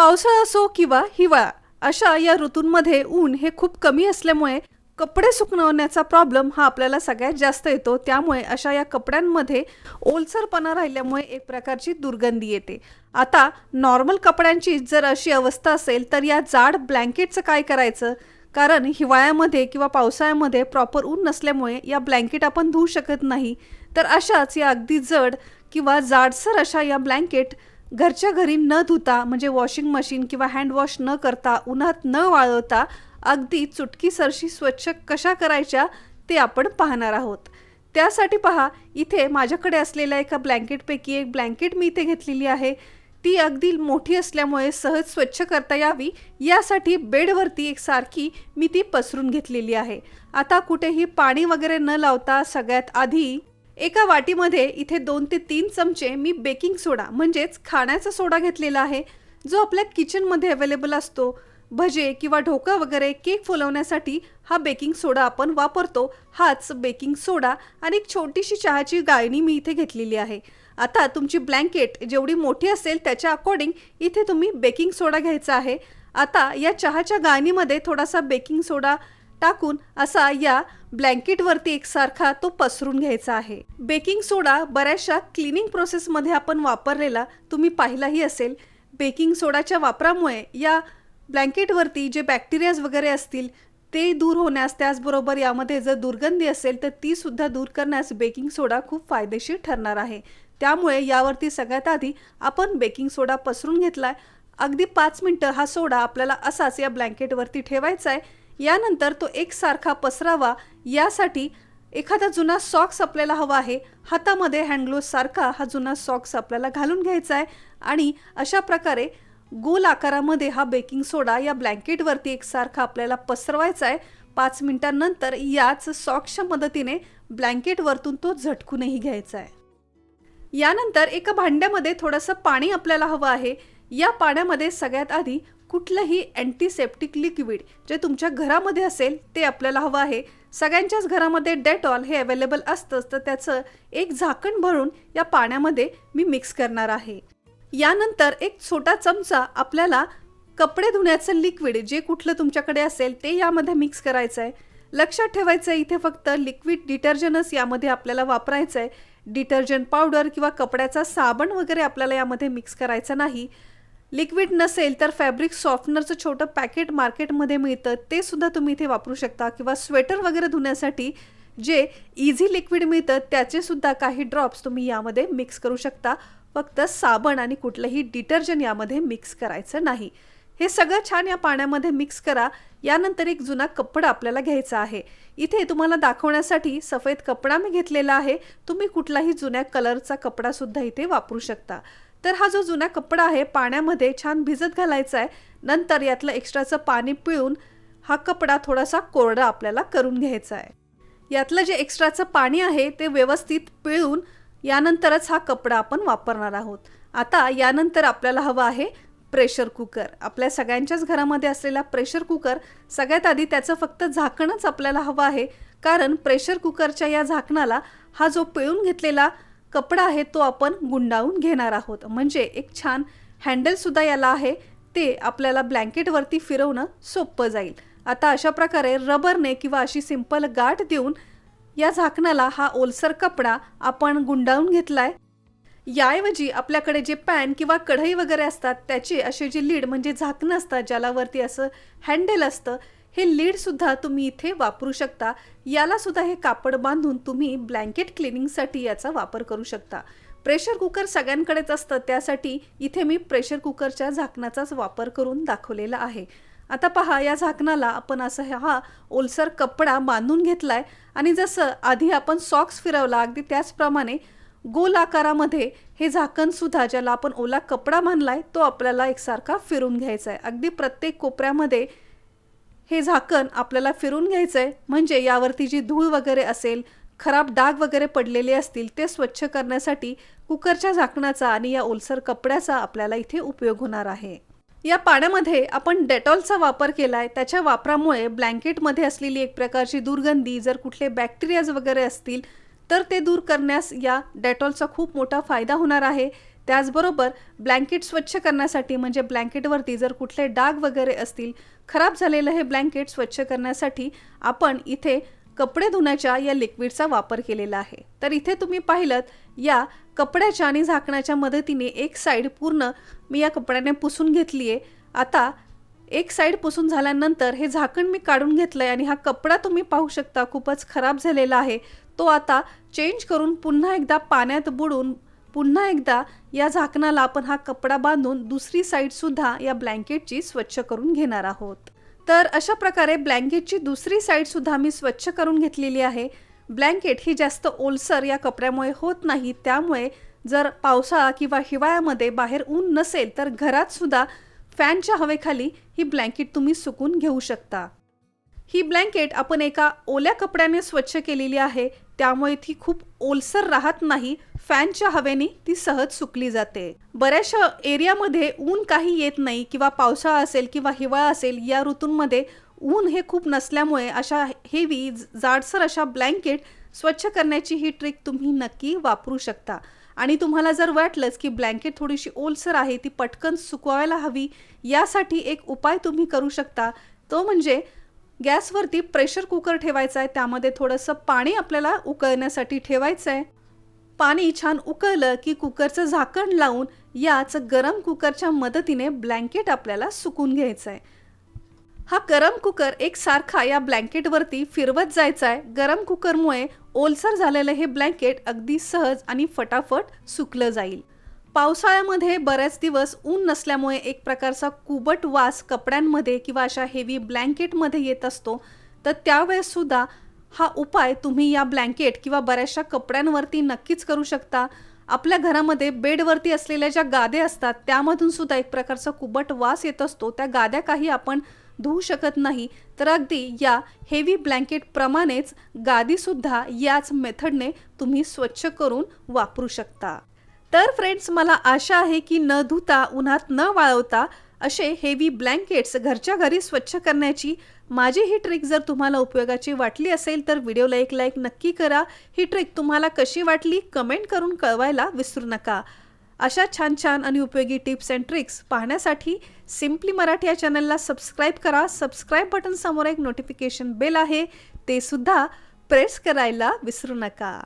पावसाळा असो किंवा हिवाळा अशा या ऋतूंमध्ये ऊन हे खूप कमी असल्यामुळे कपडे सुकवण्याचा प्रॉब्लेम हा आपल्याला सगळ्यात जास्त येतो. त्यामुळे अशा या कपड्यांमध्ये ओलसरपणा राहिल्यामुळे एक प्रकारची दुर्गंधी येते. आता नॉर्मल कपड्यांची जर अशी अवस्था असेल तर या जाड ब्लँकेटचं काय करायचं? कारण हिवाळ्यामध्ये किंवा पावसाळ्यामध्ये प्रॉपर ऊन नसल्यामुळे या ब्लँकेट आपण धुवू शकत नाही. तर अशाच या अगदी जड किंवा जाडसर अशा या ब्लँकेट घरच्या घरी न धुता म्हणजे वॉशिंग मशीन किंवा हँडवॉश न करता उन्हात न वाळवता अगदी चुटकीसरशी स्वच्छ कशा करायच्या ते आपण पाहणार आहोत. त्यासाठी पहा इथे माझ्याकडे असलेल्या एका ब्लँकेटपैकी एक ब्लँकेट मी इथे घेतलेली आहे. ती अगदी मोठी असल्यामुळे सहज स्वच्छ करता यावी यासाठी बेडवरती एक सारखी मी ती पसरून घेतलेली आहे. आता कुठेही पाणी वगैरे न लावता सगळ्यात आधी एका वाटीमध्ये इथे दोन ते तीन चमचे मी बेकिंग सोडा म्हणजेच खाण्याचा सोडा घेतलेला आहे जो आपल्या किचनमध्ये अवेलेबल असतो. भजे किंवा ढोका वगैरे केक फुलवण्यासाठी हा बेकिंग सोडा आपण वापरतो. हाच बेकिंग सोडा आणि एक छोटीशी चहाची गाळणी मी इथे घेतलेली आहे. आता तुमची ब्लँकेट जेवढी मोठी असेल त्याच्या अकॉर्डिंग इथे तुम्ही बेकिंग सोडा घ्यायचा आहे. आता या चहाच्या गाळणीमध्ये थोडासा बेकिंग सोडा टाकून असा या ब्लँकेटवरती एकसारखा तो पसरून घ्यायचा आहे. बेकिंग सोडा बऱ्याचशा क्लिनिंग प्रोसेसमध्ये आपण वापरलेला तुम्ही पाहिलाही असेल. बेकिंग सोडाच्या वापरामुळे या ब्लँकेटवरती जे बॅक्टेरियाज वगैरे असतील ते दूर होण्यास त्याचबरोबर यामध्ये जर दुर्गंधी असेल तर तीसुद्धा दूर करण्यास बेकिंग सोडा खूप फायदेशीर ठरणार आहे. त्यामुळे यावरती सगळ्यात आधी आपण बेकिंग सोडा पसरून घेतलाय. अगदी पाच मिनटं हा सोडा आपल्याला असाच या ब्लँकेटवरती ठेवायचा आहे यानंतर तो एकसारखा पसरावा यासाठी एखादा जुना सॉक्स आपल्याला हवा आहे. हातामध्ये हँडग्लोजसारखा हा जुना सॉक्स आपल्याला घालून घ्यायचा आहे. आणि अशा प्रकारे गोल आकारामध्ये हा बेकिंग सोडा या ब्लँकेटवरती एकसारखा आपल्याला पसरवायचा आहे. पाच मिनिटांनंतर याच सॉक्सच्या मदतीने ब्लँकेटवरतून तो झटकूनही घ्यायचा आहे. यानंतर एका भांड्यामध्ये थोडंसं पाणी आपल्याला हवं आहे. या पाण्यामध्ये सगळ्यात आधी कुठलंही अँटीसेप्टिक लिक्विड जे तुमच्या घरामध्ये असेल ते आपल्याला हवं आहे. सगळ्यांच्याच घरामध्ये डेटॉल हे अवेलेबल असतंच तर त्याचं एक झाकण भरून या पाण्यामध्ये मी मिक्स करणार आहे. यानंतर एक छोटा चमचा आपल्याला कपडे धुण्याचं लिक्विड जे कुठलं तुमच्याकडे असेल ते यामध्ये मिक्स करायचं आहे लक्षात ठेवायचं आहे इथे फक्त लिक्विड डिटर्जंटच यामध्ये आपल्याला वापरायचं आहे डिटर्जंट पावडर किंवा कपड्याचा साबण वगैरे आपल्याला यामध्ये मिक्स करायचं नाही. लिक्विड नसेल तर फॅब्रिक सॉफ्टनरचं छोटं पॅकेट मार्केटमध्ये मिळतं. ते सुद्धा तुम्ही इथे वापरू शकता किंवा स्वेटर वगैरे धुण्यासाठी जे इझी लिक्विड मिळतं त्याचे सुद्धा काही ड्रॉप्स तुम्ही यामध्ये मिक्स करू शकता. फक्त साबण आणि कुठलंही डिटर्जंट यामध्ये मिक्स करायचं नाही. हे सगळं छान या पाण्यामध्ये मिक्स करा. यानंतर एक जुना कपडा आपल्याला घ्यायचा आहे. इथे तुम्हाला दाखवण्यासाठी सफेद कपडा मी घेतलेला आहे. तुम्ही कुठलाही जुन्या कलरचा कपडासुद्धा इथे वापरू शकता. तर हा जो जुना कपडा आहे पाण्यामध्ये छान भिजत घालायचा आहे नंतर यातलं एक्स्ट्राचं पाणी पिळून हा कपडा थोडासा कोरडा आपल्याला करून घ्यायचा आहे यातलं जे एक्स्ट्राचं पाणी आहे ते व्यवस्थित पिळून यानंतरच हा कपडा आपण वापरणार आहोत. आता यानंतर आपल्याला हवं आहे प्रेशर कुकर. आपल्या सगळ्यांच्याच घरामध्ये असलेला प्रेशर कुकर सगळ्यात आधी त्याचं फक्त झाकणच आपल्याला हवं आहे. कारण प्रेशर कुकरच्या या झाकणाला हा जो पिळून घेतलेला कपडा आहे तो आपण गुंडाळून घेणार आहोत. म्हणजे एक छान हँडलसुद्धा याला आहे. ते आपल्याला ब्लँकेटवरती फिरवणं सोपं जाईल. आता अशा प्रकारे रबरने किंवा अशी सिंपल गाठ देऊन या झाकणाला हा ओलसर कपडा आपण गुंडाळून घेतला आहे याऐवजी आपल्याकडे जे पॅन किंवा कढई वगैरे असतात त्याचे असे जे लीड म्हणजे झाकणं असतात ज्याला वरती असं हँडल असतं हे लीडसुद्धा तुम्ही इथे वापरू शकता. यालासुद्धा हे कापड बांधून तुम्ही ब्लँकेट क्लिनिंगसाठी याचा वापर करू शकता. प्रेशर कुकर सगळ्यांकडेच असतं त्यासाठी इथे मी प्रेशर कुकरच्या झाकणाचाच वापर करून दाखवलेला आहे. आता पहा या झाकणाला आपण असं हा ओलसर कपडा बांधून घेतलाय आणि जसं आधी आपण सॉक्स फिरवला अगदी त्याचप्रमाणे गोल आकारामध्ये हे झाकणसुद्धा ज्याला आपण ओला कपडा बांधलाय तो आपल्याला एकसारखा फिरून घ्यायचा आहे अगदी प्रत्येक कोपऱ्यामध्ये हे झाकण आपल्याला फिरून घ्यायचं आहे म्हणजे यावरती जी धूळ वगैरे असेल खराब डाग वगैरे पडलेले असतील ते स्वच्छ करण्यासाठी कुकरच्या झाकणाचा आणि या ओलसर कपड्याचा आपल्याला इथे उपयोग होणार आहे. या पाण्यामध्ये आपण डेटॉलचा वापर केलाय. त्याच्या वापरामुळे ब्लँकेटमध्ये असलेली एक प्रकारची दुर्गंधी जर कुठले बॅक्टेरियाज वगैरे असतील तर ते दूर करण्यास या डेटॉलचा खूप मोठा फायदा होणार आहे. त्याचबरोबर ब्लँकेट स्वच्छ करण्यासाठी म्हणजे ब्लँकेटवरती जर कुठले डाग वगैरे असतील खराब झालेलं हे ब्लँकेट स्वच्छ करण्यासाठी आपण इथे कपडे धुण्याच्या या लिक्विडचा वापर केलेला आहे. तर इथे तुम्ही पाहिलं या कपड्याच्या आणि झाकणाच्या मदतीने एक साईड पूर्ण मी या कपड्याने पुसून घेतली आहे. आता एक साईड पुसून झाल्यानंतर हे झाकण मी काढून घेतलं आहे आणि हा कपडा तुम्ही पाहू शकता खूपच खराब झालेला आहे. तो आता चेंज करून पुन्हा एकदा पाण्यात बुडून पुन्हा एकदा या झाकणाला आपण हा कपडा बांधून दुसरी साईडसुद्धा या ब्लँकेटची स्वच्छ करून घेणार आहोत. तर अशा प्रकारे ब्लँकेटची दुसरी साईडसुद्धा मी स्वच्छ करून घेतलेली आहे. ब्लँकेट ही जास्त ओलसर या कपड्यामुळे होत नाही. त्यामुळे जर पावसाळा किंवा हिवाळ्यामध्ये बाहेर ऊन नसेल तर घरातसुद्धा फॅनच्या हवेखाली ही ब्लँकेट तुम्ही सुकून घेऊ शकता. ही ब्लँकेट आपण एका ओल्या कपड्याने स्वच्छ केलेली आहे. त्यामुळे ती खूप ओलसर राहत नाही. फॅनच्या हवेने ती सहज सुकली जाते. बऱ्याचशा एरियामध्ये ऊन काही येत नाही किंवा पावसाळा असेल किंवा हिवाळा असेल या ऋतूंमध्ये ऊन हे खूप नसल्यामुळे अशा हेवी जाडसर अशा ब्लँकेट स्वच्छ करण्याची ही ट्रिक तुम्ही नक्की वापरू शकता. आणि तुम्हाला जर वाटलंच की ब्लँकेट थोडीशी ओलसर आहे ती पटकन सुकवायला हवी यासाठी एक उपाय तुम्ही करू शकता. तो म्हणजे गॅसवरती प्रेशर कुकर ठेवायचा आहे त्यामध्ये थोडंसं पाणी आपल्याला उकळण्यासाठी ठेवायचं आहे पाणी छान उकळलं की कुकरचं झाकण लावून याच गरम कुकरच्या मदतीने ब्लँकेट आपल्याला सुकून घ्यायचं आहे हा गरम कुकर एकसारखा या ब्लँकेटवरती फिरवत जायचा आहे गरम कुकरमुळे ओलसर झालेलं हे ब्लँकेट अगदी सहज आणि फटाफट सुकलं जाईल. पावसाळ्यामध्ये बऱ्याच दिवस ऊन नसल्यामुळे एक प्रकारचा कुबट वास कपड्यांमध्ये किंवा अशा हेवी ब्लँकेटमध्ये येत असतो. तर त्यावेळेससुद्धा हा उपाय तुम्ही या ब्लँकेट किंवा बऱ्याचशा कपड्यांवरती नक्कीच करू शकता. आपल्या घरामध्ये बेडवरती असलेल्या ज्या गाद्या असतात त्यामधून सुद्धा एक प्रकारचा कुबट वास येत असतो. त्या गाद्या काही आपण धुवू शकत नाही. तर अगदी या हेवी ब्लँकेटप्रमाणेच गादीसुद्धा याच मेथडने तुम्ही स्वच्छ करून वापरू शकता. तर फ्रेंड्स मला आशा आहे की न धुता उन्हात न वाळवता असे हेवी ब्लँकेट्स घरच्या घरी स्वच्छ करण्याची माझी ही ट्रिक जर तुम्हाला उपयोगाची वाटली असेल तर व्हिडिओला एक लाईक नक्की करा. ही ट्रिक तुम्हाला कशी वाटली कमेंट करून कळवायला विसरू नका. अशा छान छान आणि उपयोगी टिप्स अँड ट्रिक्स पाहण्यासाठी सिम्पली मराठी या चॅनलला सबस्क्राईब करा. सबस्क्राईब बटन समोर एक नोटिफिकेशन बेल आहे. ते सुद्धा प्रेस करायला विसरू नका.